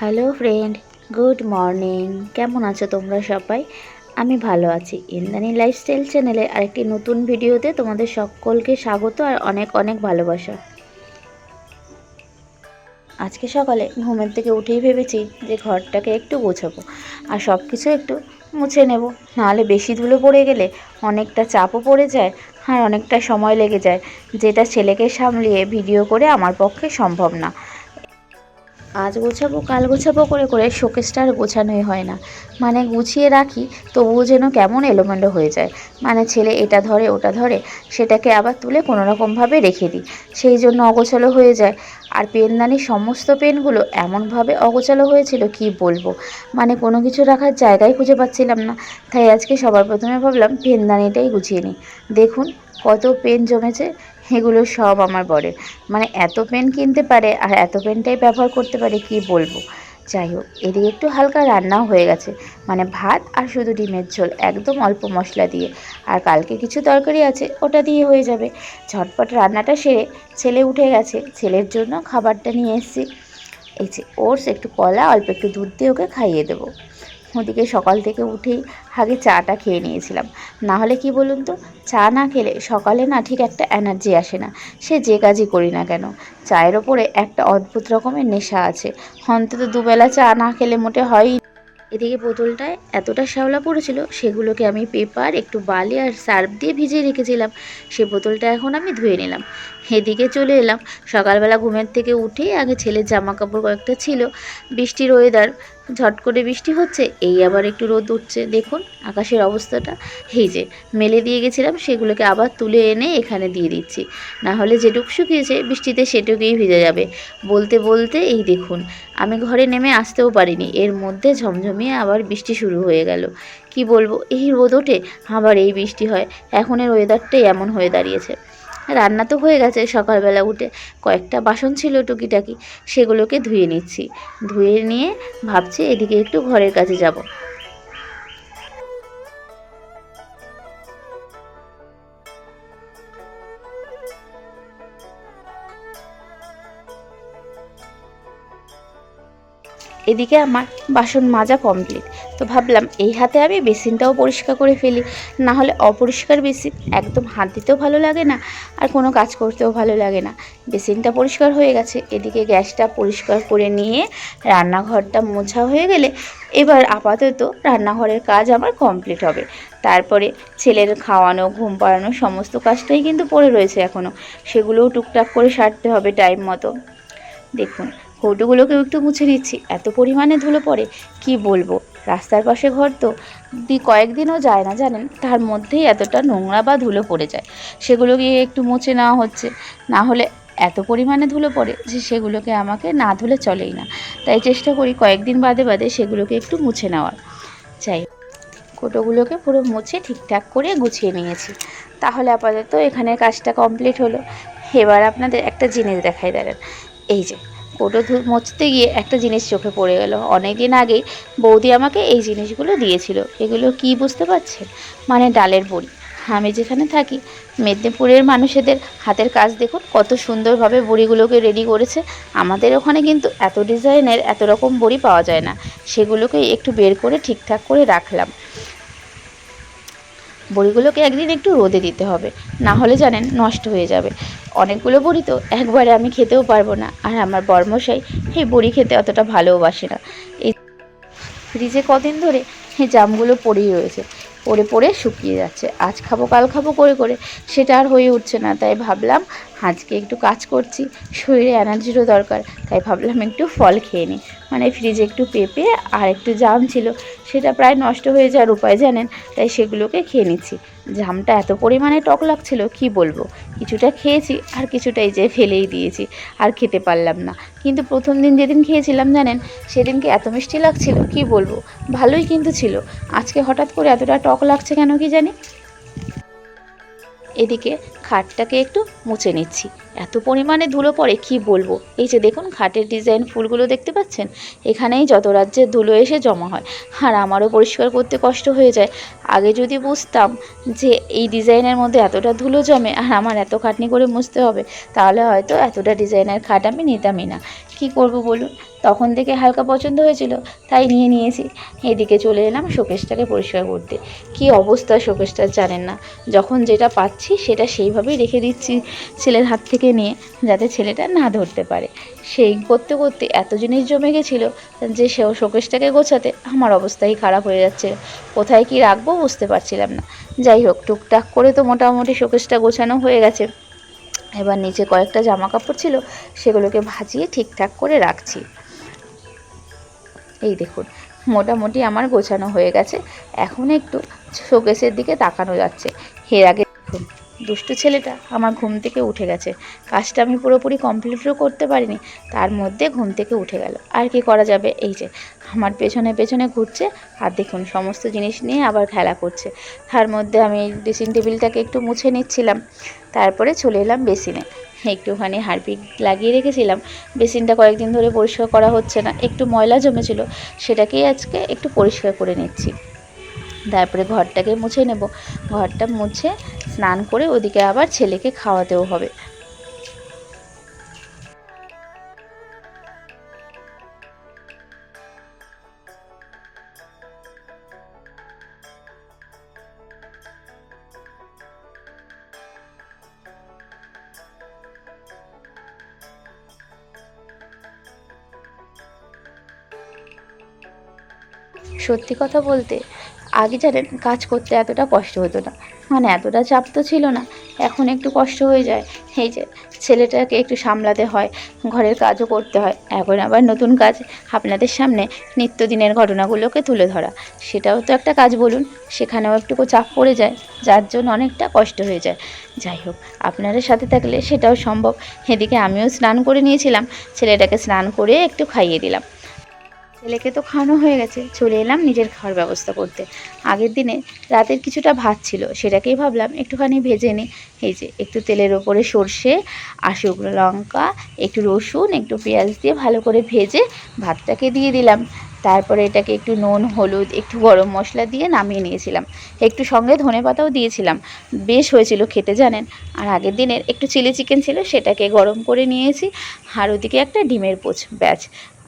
Hello friend good morning কেমন আছো তোমরা সবাই? আমি ভালো আছি। ইন্দানি লাইফস্টাইল চ্যানেলে আরেকটি নতুন ভিডিওতে তোমাদের সকলকে স্বাগত আর অনেক অনেক ভালোবাসা। আজকে সকালে ঘুমের থেকে উঠেই ভেবেছি যে ঘরটাকে একটু গোছাবো আর সব কিছু একটু মুছে নেব। নাহলে বেশি ধুলো পড়ে গেলে অনেকটা চাপও পড়ে যায় আর অনেকটা সময় লেগে যায়। যেটা ছেলেকে সামলিয়ে ভিডিও করে আমার পক্ষে সম্ভব না। আজ গোছাবো, কাল গোছাবো করে করে শোকেসটা আর গোছানোই হয় না। মানে গুছিয়ে রাখি, তবুও যেন কেমন এলোমেলো হয়ে যায়। মানে ছেলে এটা ধরে, ওটা ধরে, সেটাকে আবার তুলে কোনো রকমভাবে রেখে দিই। সেই জন্য অগোছালো হয়ে যায়। আর পেনদানির সমস্ত পেনগুলো এমনভাবে অগোছালো হয়েছিল কি বলব? মানে কোনো কিছু রাখার জায়গায় খুঁজে পাচ্ছিলাম না। তাই আজকে সবার প্রথমে ভাবলাম পেনদানিটাই গুছিয়ে নিই। দেখুন কত পেন জমেছে এগুলো সব আমার বরের। মানে এত পেন কিনতে পারে আর এত পেনটাই ব্যবহার করতে পারে, কি বলব? যাই হোক, এদিকে একটু হালকা রান্নাও হয়ে গেছে। মানে ভাত আর শুধু ডিমের ঝোল, একদম অল্প মশলা দিয়ে। আর কালকে কিছু তরকারি আছে, ওটা দিয়ে হয়ে যাবে। ঝটপট রান্নাটা সেরে ছেলে উঠে গেছে। ছেলের জন্য খাবারটা নিয়ে এসেছি। এই যে, ওটস, একটু কলা, অল্প একটু দুধ দিয়ে ওকে খাইয়ে দেবো। ওদিকে সকাল থেকে উঠেই আগে চাটা খেয়ে নিয়েছিলাম। না হলে কি বলুন তো, চা না খেলে সকালে না ঠিক একটা এনার্জি আসে না। সে যে কাজই করি না কেন? চায়ের ওপরে একটা অদ্ভুত রকমের নেশা আছে। অন্তত দুবেলা চা না খেলে মোটে হয়ই এদিকে বোতলটায় এতটা শ্যাওলা পড়েছিল, সেগুলোকে আমি পেপার, একটু বালি আর সার্ফ দিয়ে ভিজিয়ে রেখেছিলাম। সে বোতলটা এখন আমি ধুয়ে নিলাম। এদিকে চলে এলাম। সকালবেলা ঘুমের থেকে উঠেই আগে ছেলের জামা কাপড় কয়েকটা ছিল। বৃষ্টির ওয়েদার ঝট করে বৃষ্টি হচ্ছে, এই আবার একটু রোদ উঠছে। দেখুন আকাশের অবস্থাটা। এই যে মেলে দিয়ে গেছিলাম, সেগুলোকে আবার তুলে এনে এখানে দিয়ে দিচ্ছি। না হলে যেটুক শুকিয়েছে, বৃষ্টিতে সেটুকুই ভিজে যাবে। বলতে বলতে এই দেখুন, আমি ঘরে নেমে আসতেও পারিনি। এর মধ্যে ঝমঝমিয়ে আবার বৃষ্টি শুরু হয়ে গেল। কি বলব, এই রোদ ওঠে, আবার এই বৃষ্টি হয়। এখনের ওয়েদারটাই এমন হয়ে দাঁড়িয়েছে। রান্না তো হয়ে গেছে সকালবেলা উঠে। কয়েকটা বাসন ছিল টুকিটাকি, সেগুলোকে ধুয়ে নিচ্ছি। ধুয়ে নিয়ে ভাবছি এদিকে একটু ঘরের কাছে যাব। এদিকে আমার বাসন মাজা কমপ্লিট তো ভাবলাম, এই হাতে আমি বেসিনটাও পরিষ্কার করে ফেলি। না হলে অপরিষ্কার বেসিন একদম হাত দিতেও ভালো লাগে না, আর কোনো কাজ করতেও ভালো লাগে না। বেসিনটা পরিষ্কার হয়ে গেছে, এদিকে গ্যাসটা পরিষ্কার করে নিয়ে রান্নাঘরটা মোছা হয়ে গেলে এবার আপাতত রান্নাঘরের কাজ আমার কমপ্লিট হবে। তারপরে ছেলের খাওয়ানো, ঘুম পাড়ানো, সমস্ত কাজটাই কিন্তু পড়ে রয়েছে এখনও সেগুলোও টুকটাক করে সারতে হবে টাইম মতো। দেখুন কৌটোগুলোকেও একটু মুছে নিচ্ছি। এত পরিমাণে ধুলো পড়ে, কি বলব? রাস্তার পাশে ঘর তো কয়েকদিনও যায় না জানেন? তার মধ্যেই এতটা নোংরা বা ধুলো পড়ে যায়। সেগুলোকে একটু মুছে নেওয়া হচ্ছে। না হলে এত পরিমাণে ধুলো পড়ে যে সেগুলোকে আমাকে না ধুলে চলেই না। তাই চেষ্টা করি কয়েকদিন বাদে বাদে সেগুলোকে একটু মুছে নেওয়ার। চাই কোটোগুলোকে পুরো মুছে ঠিকঠাক করে গুছিয়ে নিয়েছি। তাহলে আপাতত এখানের কাজটা কমপ্লিট হলো। এবার আপনাদের একটা জিনিস দেখাই দাঁড়ান। এই যে কোটো মুছতে গিয়ে একটা জিনিস চোখে পড়ে গেল। অনেক দিন আগেই বৌদি আমাকে এই জিনিসগুলো দিয়েছিল। এগুলো কি বুঝতে পারছেন মানে ডালের বড়ি। আমি যেখানে থাকি, মেদিনীপুরের মানুষেদের হাতের কাজ দেখুন, কত সুন্দরভাবে বড়িগুলোকে রেডি করেছে। আমাদের ওখানে কিন্তু এত ডিজাইনের এত রকম বড়ি পাওয়া যায় না। সেগুলোকে একটু বের করে ঠিকঠাক করে রাখলাম। বড়িগুলোকে একদিন একটু রোদে দিতে হবে। না হলে জানেন নষ্ট হয়ে যাবে। অনেকগুলো বড়ি তো একবারে আমি খেতেও পারব না। আর আমার বর্মশাই সেই বড়ি খেতে অতটা ভালোবাসে না। এই ফ্রিজে কদিন ধরে এই জামগুলো পড়েই রয়েছে। পড়ে পড়ে শুকিয়ে যাচ্ছে। আজ খাব, কাল খাব করে করে সেটা আর হয়ে উঠছে না। তাই ভাবলাম আজকে একটু কাজ করছি, শরীরে এনার্জিরও দরকার, তাই ভাবলাম একটু ফল খেয়ে নিই। মানে ফ্রিজে একটু পেঁপে আর একটু জাম ছিল, সেটা প্রায় নষ্ট হয়ে যাওয়ার উপায় জানেন, তাই সেগুলোকে খেয়ে নিচ্ছি। জামটা এত পরিমাণে টক লাগছিল, কি বলব? কিছুটা খেয়েছি আর কিছুটাই যে ফেলেই দিয়েছি, আর খেতে পারলাম না। কিন্তু প্রথম দিন যেদিন খেয়েছিলাম জানেন, সেদিনকে এত মিষ্টি লাগছিল, কি বলব? ভালোই কিন্তু ছিল। আজকে হঠাৎ করে এতটা টক লাগছে কেন কি জানি? এদিকে খাটটাকে একটু মুছে নিচ্ছি। এত পরিমাণে ধুলো পড়ে, কি বলব? এই যে দেখুন, খাটের ডিজাইন ফুলগুলো দেখতে পাচ্ছেন? এখানেই যত রাজ্যের ধুলো এসে জমা হয়। আর আমারও পরিষ্কার করতে কষ্ট হয়ে যায়। আগে যদি বুঝতাম যে এই ডিজাইনের মধ্যে এতটা ধুলো জমে আর আমার এত খাটনি করে মুছতে হবে, তাহলে হয়তো এতটা ডিজাইনের খাট আমি নিতামই না। কি করব বলুন? তখন থেকে হালকা পছন্দ হয়েছিল, তাই নিয়ে নিয়েছি। এদিকে চলে এলাম শোকেসটাকে পরিষ্কার করতে। কি অবস্থা শোকেসটার জানেন না? যখন যেটা পাচ্ছি সেটা সেইভাবেই রেখে দিচ্ছি ছেলের হাত থেকে নিয়ে, যাতে ছেলেটা না ধরতে পারে। সেই করতে করতে এত জিনিস জমে গেছিল যে সেও শোকেসটাকে গোছাতে আমার অবস্থাই খারাপ হয়ে যাচ্ছে। কোথায় কি রাখব বুঝতে পারছিলাম না। যাই হোক, টুকটাক করে তো মোটামুটি শোকেসটা গোছানো হয়ে গেছে। এবার নিচে কয়েকটা জামা কাপড় ছিল, সেগুলোকে ভাজিয়ে ঠিকঠাক করে রাখছি। এই দেখুন, মোটামুটি আমার গোছানো হয়ে গেছে। এখন একটু শোকেসের দিকে তাকানো যাচ্ছে। এর আগে দেখুন দুষ্টু ছেলেটা আমার ঘুম থেকে উঠে গেছে। কাজটা আমি পুরোপুরি কমপ্লিটও করতে পারিনি, তার মধ্যে ঘুম থেকে উঠে গেল। আর কি করা যাবে? এই যে, আমার পেছনে পেছনে ঘুরছে আর দেখুন, সমস্ত জিনিস নিয়ে আবার খেলা করছে। তার মধ্যে আমি ড্রেসিং টেবিলটাকে একটু মুছে নিচ্ছিলাম, তারপরে চলে এলাম বেসিনে। একটুখানি হারপিক লাগিয়ে রেখেছিলাম, বেসিনটা কয়েকদিন ধরে পরিষ্কার করা হচ্ছে না, একটু ময়লা জমেছিল, সেটাকেই আজকে একটু পরিষ্কার করে নিচ্ছি। তারপরে ঘরটাকে মুছে নেব। ঘরটা মুছে স্নান করে ওদিকে আবার ছেলেকে খাওয়াতেও হবে। সত্যি কথা বলতে আগে জানেন, কাজ করতে এতটা কষ্ট হতো না। মানে এতটা চাপ তো ছিল না, এখন একটু কষ্ট হয়ে যায়। এই যে, ছেলেটাকে একটু সামলাতে হয়, ঘরের কাজও করতে হয়। এখন আবার নতুন কাজ, আপনাদের সামনে নিত্যদিনের ঘটনাগুলোকে তুলে ধরা। সেটাও তো একটা কাজ বলুন, সেখানেও একটু চাপ পড়ে যায়, যার জন্য অনেকটা কষ্ট হয়ে যায়। যাই হোক, আপনাদের সাথে থাকলে সেটাও সম্ভব। এদিকে আমিও স্নান করে নিয়েছিলাম, ছেলেটাকে স্নান করে একটু খাইয়ে দিলাম। ছেলেকে তো খাওয়ানো হয়ে গেছে। চলে এলাম নিজের খাওয়ার ব্যবস্থা করতে। আগের দিনে রাতের কিছুটা ভাত ছিল, সেটাকেই ভাবলাম একটুখানি ভেজে নিই। এই যে, একটু তেলের ওপরে সর্ষে আর শুকনো লঙ্কা, একটু রসুন, একটু পেঁয়াজ দিয়ে ভালো করে ভেজে ভাতটাকে দিয়ে দিলাম। তারপরে এটাকে একটু নুন, হলুদ, একটু গরম মশলা দিয়ে নামিয়ে নিয়েছিলাম। একটু সঙ্গে ধনে পাতাও দিয়েছিলাম। বেশ হয়েছিল খেতে, জানেন? আর আগের দিনের একটু চিলি চিকেন ছিল, সেটাকে গরম করে নিয়েছি। আর ওদিকে একটা ডিমের পোচ ব্যাচ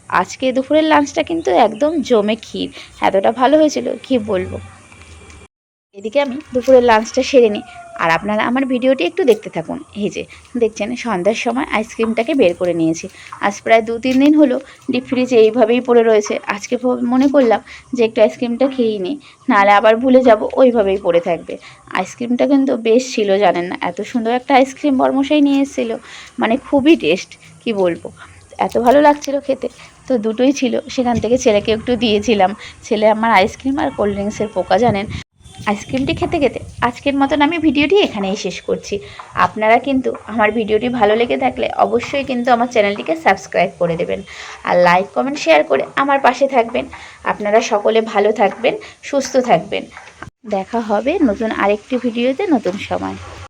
আজকে দুপুরের লাঞ্চটা কিন্তু একদম জমে ক্ষীর। এতটা ভালো হয়েছিল, কি বলব? এদিকে আমি দুপুরের লাঞ্চটা সেরে নিই। আর আপনারা আমার ভিডিওটি একটু দেখতে থাকুন। এই যে, দেখছেন, সন্ধ্যার সময় আইসক্রিমটাকে বের করে নিয়েছি। আজ প্রায় দু তিন দিন হলো ডিপ ফ্রিজে এইভাবেই পড়ে রয়েছে। আজকে মনে করলাম যে একটু আইসক্রিমটা খেয়েই নিই। নাহলে আবার ভুলে যাব, ওইভাবেই পড়ে থাকবে। আইসক্রিমটা কিন্তু বেশ ছিল, জানেন না? এত সুন্দর একটা আইসক্রিম বর্মশাই নিয়ে এসেছিল। মানে খুবই টেস্ট কি বলব? এত ভালো লাগছিল খেতে। তো দুটোই ছিল। সেখান থেকে ছেলেকে একটু দিয়েছিলাম। ছেলে আমার আইসক্রিম আর কোল্ড ড্রিঙ্কসের পোকা, জানেন? আইসক্রিমটি খেতে খেতে আজকের মতন আমি ভিডিওটি এখানেই শেষ করছি। আপনারা কিন্তু আমার ভিডিওটি ভালো লেগে থাকলে অবশ্যই কিন্তু আমার চ্যানেলটিকে সাবস্ক্রাইব করে দেবেন। আর লাইক কমেন্ট শেয়ার করে আমার পাশে থাকবেন। আপনারা সকলে ভালো থাকবেন, সুস্থ থাকবেন। দেখা হবে নতুন আরেকটি ভিডিওতে নতুন সময়।